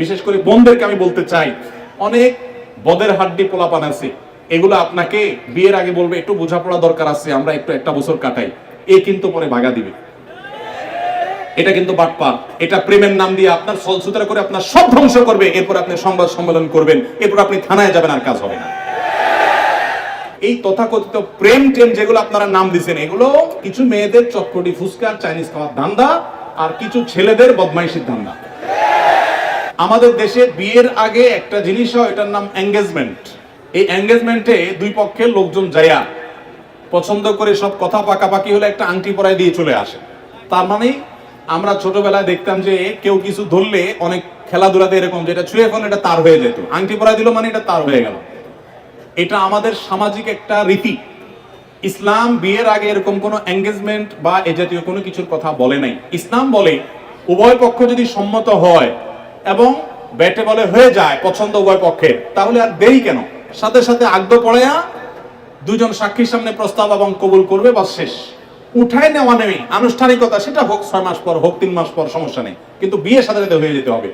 বিশেষ করে বোনদেরকে আমি বলতে চাই, অনেক বদের হাড্ডি পোলাপান আছে, এগুলো আপনাকে বিয়ের আগে বলবে, একটু বোঝাপড়া দরকার আছে, আমরা একটু একটা বছর কাটাই, এ কিন্তু পরে ভাগা দিবে। এটা কিন্তু বাটপার, এটা প্রেমের নাম দিয়ে আপনার ফলসুতরা করে আপনার সব ধ্বংস করবে, এরপর আপনি সংবাদ সম্মেলন করবেন, এরপর আপনি থানায় যাবেন আর কাজ হবে না। এই তথাকথিত প্রেম টেম যেগুলো আপনারা নাম দিচ্ছেন এগুলো কিছু মেয়েদের চটপটি ফুচকা চাইনিজ খাওয়ার ধান্দা, আর কিছু ছেলেদের বদমাইশির ধান্দা। আমাদের দেশে বিয়ের আগে একটা জিনিস হয়, এটার নাম এঙ্গেজমেন্ট এই এঙ্গেজমেন্টে দুই পক্ষের লোকজন যায়া পছন্দ করে সব কথা পাকাপাকি হলে একটা আংটি পরায় দিয়ে চলে আসে। তার মানে আমরা ছোটবেলায় দেখতাম যে কেউ কিছু ধরলে অনেক খেলাধুলাতে এরকম যেটা ছুঁয়ে ফোন এটা তার হয়ে যেত। আংটি পরায় দিল মানে এটা তার হয়ে গেল। এটা আমাদের সামাজিক একটা রীতি। ইসলাম বিয়ের আগে এরকম কোনো এঙ্গেজমেন্ট বা এ জাতীয় কোনো কিছুর কথা বলে নাই। ইসলাম বলে, উভয় পক্ষ যদি সম্মত হয় এবং ব্যাটে বলে হয়ে যায় পছন্দ উভয় পক্ষে তাহলে আর দেরি কেন? সাথে সাথে আগ্ধ পড়ায়া দুজন সাক্ষীর সামনে প্রস্তাব এবং কবুল করবে বা শেষ। উঠায় নেওয়া নেই। আনুষ্ঠানিকতা, সেটা হোক ছয় মাস পর, হোক তিন মাস পর, সমস্যা নেই। কিন্তু বিয়ে সাথে সাথে হয়ে যেতে হবে।